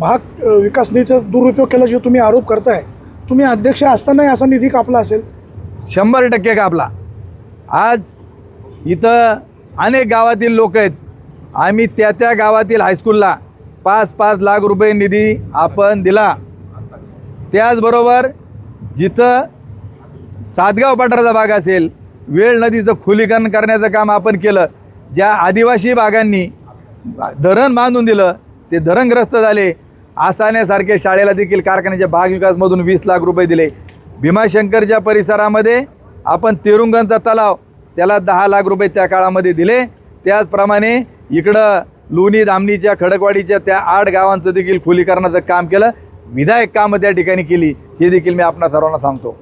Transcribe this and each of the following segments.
भाग विकास निधीचा दुरुपयोग केला जे तुम्ही आरोप करताय तुम्ही अध्यक्ष असतानाही असा निधी कापला असेल? शंभर टक्के कापला. आज इथं अनेक गावातील लोक आहेत. आम्ही त्या त्या गावातील हायस्कूलला पाच पाच लाख रुपये निधी आपण दिला. त्याचबरोबर जिथं सातगाव पठाराचा भाग असेल वेळ नदीचं खोलीकरण करण्याचं काम आपण केलं ज्या आदिवासी भागांनी धरण बांधून दिलं ते धरणग्रस्त झाले आसाण्यासारखे शाळेला देखील कारखान्याच्या भाग विकासमधून वीस लाख रुपये दिले. भीमाशंकरच्या परिसरामध्ये आपण तेरुंगणचा तलाव त्याला दहा लाख रुपये त्या काळामध्ये दिले. त्याचप्रमाणे इकडं लोणी धामणीच्या खडकवाडीच्या त्या आठ गावांचं देखील खोलीकरणाचं काम केलं. विधायक कामं त्या ठिकाणी केली. हे देखील मी आपणा सर्वांना सांगतो.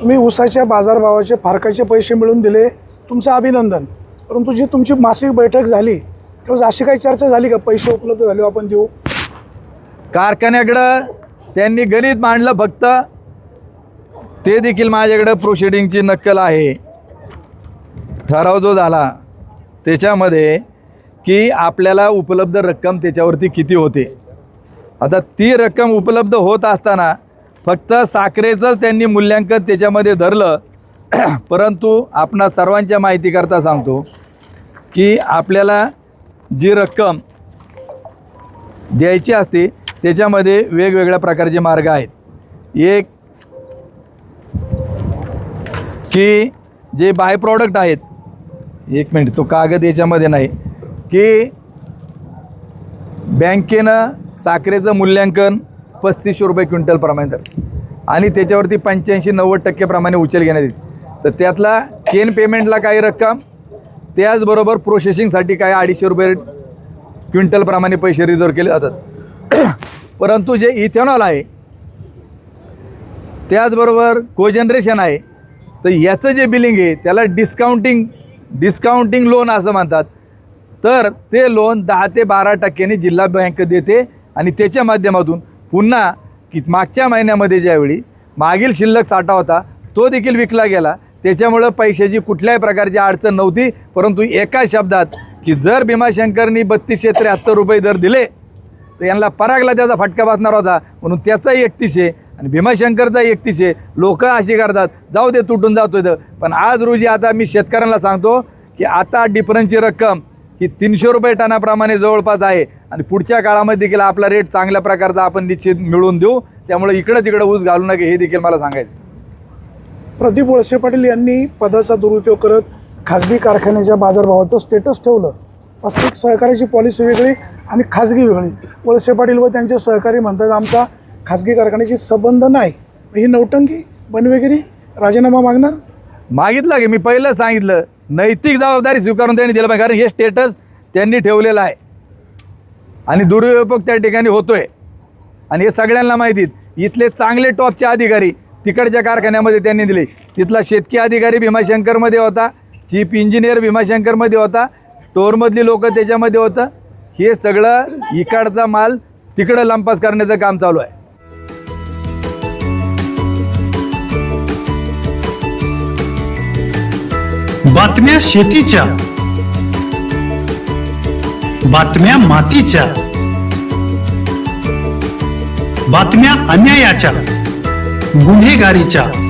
तुम्ही उसाच्या बाजारभावाचे फारकाचे पैसे मिळवून दिले. तुमचं अभिनंदन. परंतु जी तुमची मासिक बैठक झाली तेव्हा अशी काही चर्चा झाली का? पैसे उपलब्ध झाले आपण देऊ. कारखान्याकडं त्यांनी गणित मांडलं फक्त. ते देखील माझ्याकडं प्रोसिडिंगची नक्कल आहे. ठराव जो झाला त्याच्यामध्ये की आपल्याला उपलब्ध रक्कम त्याच्यावरती किती होते. आता ती रक्कम उपलब्ध होत असताना फक्त साखरेचंच त्यांनी मूल्यांकन त्याच्यामध्ये धरलं. परंतु आपणा सर्वांच्या माहितीकरता सांगतो की आपल्याला जी रक्कम द्यायची असते त्याच्यामध्ये वेगवेगळ्या प्रकारचे मार्ग आहेत. एक की जे बाय प्रॉडक्ट आहेत एक मिनिट तो कागद याच्यामध्ये नाही की बँकेनं साखरेचं मूल्यांकन पस्तीसशे रुपये क्विंटल प्रमाणे तर आणि त्याच्यावरती पंच्याऐंशी नव्वद टक्केप्रमाणे उचल घेण्यात येते. तर त्यातला चेन पेमेंटला काही रक्कम त्याचबरोबर प्रोसेसिंगसाठी काही अडीचशे रुपये क्विंटलप्रमाणे पैसे रिझर्व केले जातात. परंतु जे इथेनॉल आहे त्याचबरोबर कोजनरेशन आहे तर याचं जे बिलिंग आहे त्याला डिस्काउंटिंग डिस्काउंटिंग लोन असं म्हणतात. तर ते लोन दहा ते बारा टक्क्यांनी जिल्हा बँक देते आणि त्याच्या माध्यमातून पुन्हा की मागच्या महिन्यामध्ये ज्यावेळी मागील शिल्लक साठा होता तो देखील विकला गेला. त्याच्यामुळं पैशाची कुठल्याही प्रकारची अडचण नव्हती परंतु एका शब्दात की जर भीमाशंकरनी बत्तीसशे त्र्याहत्तर रुपये दर दिले तर यांना परागला त्याचा फटका बसणार होता. म्हणून त्याचाही एकतीसशे आणि भीमाशंकरचा आहे. लोक अशी करतात. जाऊ दे तुटून जातो इथं पण आज रोजी आता मी शेतकऱ्यांना सांगतो की आता डिफरन्सची रक्कम ही तीनशे रुपये टनाप्रमाणे जवळपास आहे. आणि पुढच्या काळामध्ये देखील आपला रेट चांगल्या प्रकारचा आपण निश्चित मिळवून देऊ. त्यामुळे इकडं तिकडं ऊस घालू नये हे देखील मला सांगायचं प्रदीप वळसे पाटील यांनी पदाचा दुरुपयोग करत खाजगी कारखान्याच्या बाजारभावाचं स्टेटस ठेवलं. वास्तविक सहकार्याची पॉलिसी वेगळी आणि खाजगी वेगळी. वळसे पाटील व त्यांचे सहकारी म्हणतात आमचा खाजगी कारखान्याशी संबंध नाही. ही नौटंकी बनवेगिरी राजीनामा मागणार? मागितलं की मी पहिलं सांगितलं. नैतिक जबाबदारी स्वीकारून त्यांनी दिलं पाहिजे कारण हे स्टेटस त्यांनी ठेवलेलं आहे. आणि दुरुपयोग त्या ठिकाणी होतोय. आणि हे सगळ्यांना माहितीत इथले चांगले टॉपचे अधिकारी तिकडच्या कारखान्यामध्ये त्यांनी दिले. तिथला शेतकी अधिकारी भीमाशंकरमध्ये होता चीफ इंजिनियर भीमाशंकरमध्ये होता स्टोअरमधली लोक त्याच्यामध्ये होतं. हे सगळं इकडचा माल तिकडं लंपास करण्याचं काम चालू आहे. बातम्या शेतीच्या. बातम्या मातीच्या. बातम्या अन्यायाच्या. गुन्हेगारीच्या.